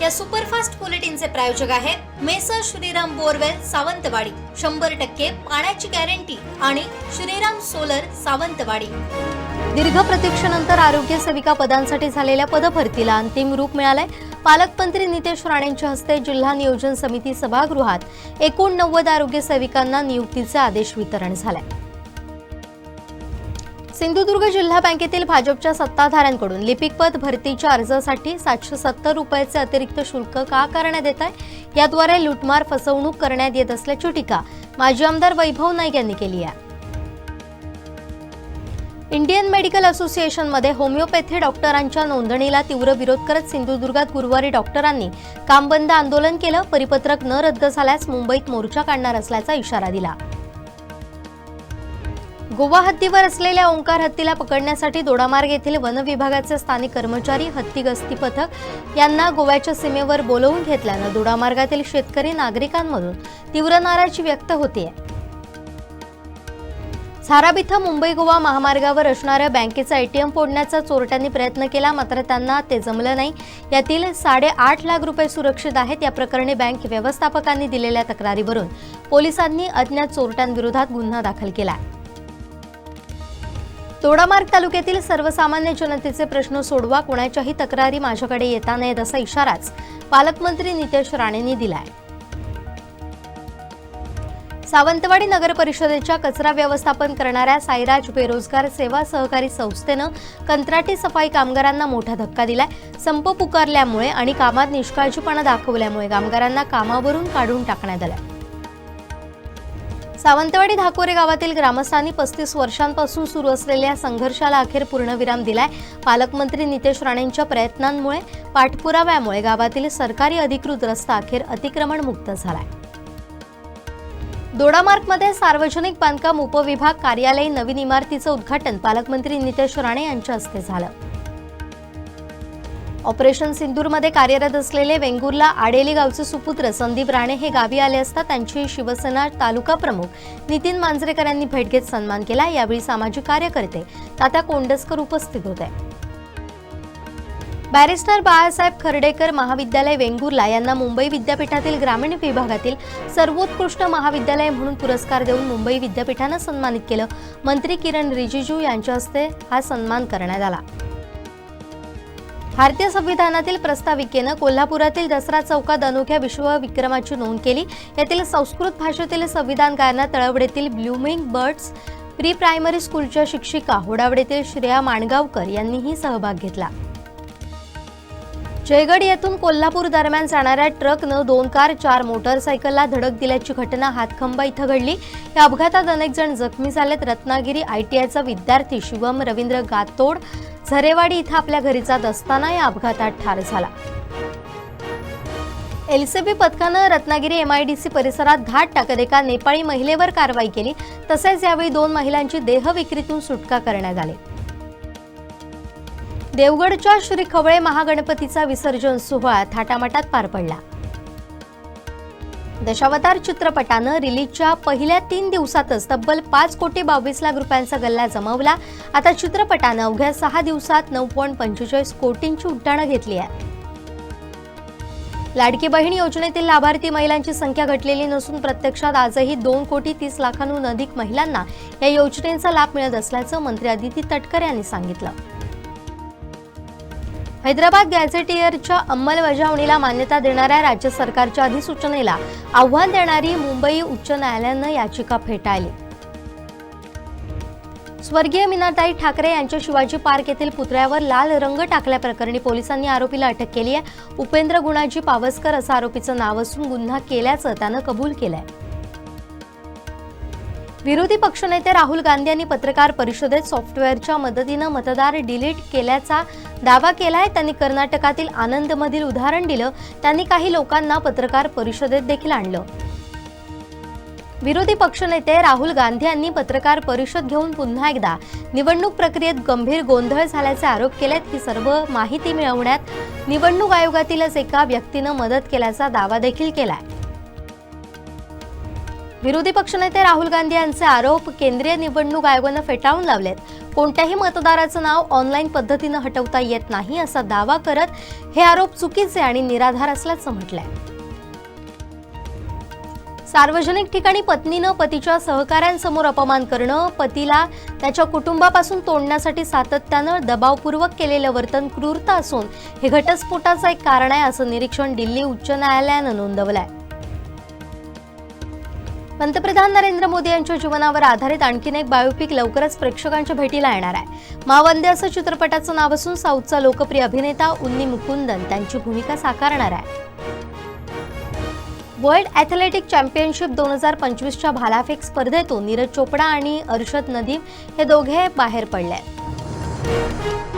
या सुपरफास्ट बुलेटिनचे प्रायोजक आहेत मेसर श्रीराम बोरवेल सावंतवाडी. शंभर टक्के पाण्याची गॅरंटी आणि श्रीराम सोलर सावंतवाडी. दीर्घ प्रतीक्षेनंतर आरोग्य सेविका पदांसाठी झालेल्या पदभरतीला अंतिम रूप मिळालंय. पालकमंत्री नितेश राणेंच्या हस्ते जिल्हा नियोजन समिती सभागृहात एकूण नव्वद आरोग्य सेविकांना नियुक्तीचे आदेश वितरण झालाय. सिंधुदुर्ग जिल्हा बँकेतील भाजपच्या सत्ताधाऱ्यांकडून लिपिकपद भरतीच्या अर्जासाठी सातशे सत्तर रुपयाचे अतिरिक्त शुल्क का करण्यात येत आहे याद्वारे लुटमार फसवणूक करण्यात येत असल्याची टीका माजी आमदार वैभव नाईक यांनी केली आहे. इंडियन मेडिकल असोसिएशनमध्ये होमिओपॅथी डॉक्टरांच्या नोंदणीला तीव्र विरोध करत सिंधुदुर्गात गुरुवारी डॉक्टरांनी कामबंद आंदोलन केलं परिपत्रक न रद्द झाल्यास मुंबईत मोर्चा काढणार असल्याचा इशारा दिला. गोवा हद्दीवर असलेल्या ओंकार हत्तीला पकडण्यासाठी दोडामार्ग येथील वन विभागाचे स्थानिक कर्मचारी हत्ती गस्ती पथक यांना गोव्याच्या सीमेवर बोलवून घेतल्यानं दोडामार्गातील शेतकरी नागरिकांमधून तीव्र नाराजी व्यक्त होते झाराब इथं मुंबई गोवा महामार्गावर असणाऱ्या बँकेचा एटीएम फोडण्याचा चोरट्यांनी प्रयत्न केला मात्र त्यांना ते जमलं नाही. यातील साडेआठ लाख रुपये सुरक्षित आहेत या प्रकरणी बँक व्यवस्थापकांनी दिलेल्या तक्रारीवरून पोलिसांनी अज्ञात चोरट्यांविरोधात गुन्हा दाखल केला तोडामार्ग तालुक्यातील सर्वसामान्य जनतेचे प्रश्न सोडवा कोणाच्याही तक्रारी माझ्याकडे येता नाहीत असा इशाराच पालकमंत्री नितेश राणेंनी दिलाय. सावंतवाडी नगर परिषदेच्या कचरा व्यवस्थापन करणाऱ्या साईराज बेरोजगार सेवा सहकारी संस्थेनं कंत्राटी सफाई कामगारांना मोठा धक्का दिलाय. संप पुकारल्यामुळे आणि कामात निष्काळजीपणा दाखवल्यामुळे कामगारांना कामावरून काढून टाकण्यात आलं सावंतवाडी धाकोरे गावातील ग्रामस्थांनी पस्तीस वर्षांपासून सुरू असलेल्या संघर्षाला अखेर पूर्णविराम दिलाय. पालकमंत्री नितेश राणेंच्या प्रयत्नांमुळे पाठपुराव्यामुळे गावातील सरकारी अधिकृत रस्ता अखेर अतिक्रमण मुक्त झालाय. दोडामार्गमध्ये सार्वजनिक बांधकाम उपविभाग कार्यालय नवीन इमारतीचं उद्घाटन पालकमंत्री नितेश राणे यांच्या हस्ते झालं. ऑपरेशन सिंदूरमध्ये कार्यरत असलेले वेंगुर्ला आडेली गावचे सुपुत्र संदीप राणे हे गावी आले असता त्यांची शिवसेना तालुका प्रमुख नितीन मांजरेकर यांनी भेट घेत सन्मान केला. यावेळी सामाजिक कार्यकर्ते तात्या कोंडसकर उपस्थित होते. बॅरिस्टर बाळासाहेब खर्डेकर महाविद्यालय वेंगुर्ला यांना मुंबई विद्यापीठातील ग्रामीण विभागातील सर्वोत्कृष्ट महाविद्यालय म्हणून पुरस्कार देऊन मुंबई विद्यापीठानं सन्मानित केलं. मंत्री किरण रिजिजू यांच्या हस्ते हा सन्मान करण्यात आला. भारतीय संविधानातील प्रस्ताविकेनं कोल्हापुरातील दसरा चौकात अनोख्या विश्वविक्रमाची नोंद केली. यातील संस्कृत भाषेतील संविधान गायना तळवडेतील ब्लूमिंग बर्ड्स प्री प्रायमरी स्कूलच्या शिक्षिका होडावडेतील श्रेया माणगावकर यांनीही सहभाग घेतला. जयगड येथून कोल्हापूर दरम्यान जाणाऱ्या ट्रकनं दोन कार चार मोटरसायकलला धडक दिल्याची घटना हातखंबा इथं घडली. या अपघातात अनेक जण जखमी झालेत. रत्नागिरी आयटीआयचा विद्यार्थी शिवम रवींद्र गातोड झरेवाडी इथं आपल्या घरी जात असताना या अपघातात ठार झाला. एलसीबी पथकानं रत्नागिरी एमआयडीसी परिसरात धाड टाकत एका नेपाळी महिलेवर कारवाई केली. तसेच यावेळी दोन महिलांची देहविक्रीतून सुटका करण्यात आली. देवगडच्या श्री खवळे महागणपतीचा विसर्जन सोहळा थाटामाटात पार पडला. दशावतार चित्रपटानं रिलीजच्या पहिल्या तीन दिवसातच तब्बल पाच कोटी बावीस लाख रुपयांचा गल्ला जमवला. आता चित्रपटानं अवघ्या सहा दिवसात नऊ पॉईंट पंचेचाळीस कोटींची उड्डाणं घेतली आहे लाडकी बहीण योजनेतील लाभार्थी महिलांची संख्या घटलेली नसून प्रत्यक्षात आजही दोन कोटी तीस लाखांहून अधिक महिलांना या योजनेचा लाभ मिळत असल्याचं मंत्री अदिती तटकर यांनी सांगितलं. हैदराबाद गॅझेटियरच्या अंमलबजावणीला मान्यता देणाऱ्या राज्य सरकारच्या अधिसूचनेला आव्हान देणारी मुंबई उच्च न्यायालयानं याचिका फेटाळली. स्वर्गीय मीनाताई ठाकरे यांच्या शिवाजी पार्क येथील पुतळ्यावर लाल रंग टाकल्याप्रकरणी पोलिसांनी आरोपीला अटक केली आहे उपेंद्र गुणाजी पावसकर असं आरोपीचं नाव असून गुन्हा केल्याचं त्यानं कबूल केलं आहे विरोधी पक्षनेते राहुल गांधी यांनी पत्रकार परिषदेत सॉफ्टवेअरच्या मदतीनं मतदार डिलीट केल्याचा दावा केलाय. त्यांनी कर्नाटकातील आनंदमधील उदाहरण दिलं. त्यांनी काही लोकांना पत्रकार परिषदेत देखील आणलं. विरोधी पक्षनेते राहुल गांधी यांनी पत्रकार परिषद घेऊन पुन्हा एकदा निवडणूक प्रक्रियेत गंभीर गोंधळ झाल्याचे आरोप केलेत. ही सर्व माहिती मिळवण्यात निवडणूक आयोगातीलच एका व्यक्तीनं मदत केल्याचा दावा देखील केलाय. विरोधी पक्षनेते राहुल गांधी यांचे आरोप केंद्रीय निवडणूक आयोगानं फेटाळून लावलेत. कोणत्याही मतदाराचं नाव ऑनलाईन पद्धतीनं हटवता येत नाही असा दावा करत हे आरोप चुकीचे आणि निराधार असल्याचं म्हटलंय. सार्वजनिक ठिकाणी पत्नीनं पतीच्या सहकाऱ्यांसमोर अपमान करणं पतीला त्याच्या कुटुंबापासून तोडण्यासाठी सातत्यानं दबावपूर्वक केलेलं वर्तन क्रूरता असून हे घटस्फोटाचं एक कारण आहे असं निरीक्षण दिल्ली उच्च न्यायालयानं नोंदवलं आहे पंतप्रधान नरेंद्र मोदी यांच्या जीवनावर आधारित आणखीन एक बायोपिक लवकरच प्रेक्षकांच्या भेटीला येणार आहे. मावंदे असं चित्रपटाचं नाव असून साऊथचा लोकप्रिय अभिनेता उन्नी मुकुंदन त्यांची भूमिका साकारणार आहे. वर्ल्ड ॲथलेटिक चॅम्पियनशिप दोन हजार पंचवीसच्या भालाफेक स्पर्धेतून नीरज चोपडा आणि अर्षद नदीम हे दोघे बाहेर पडले. आहेत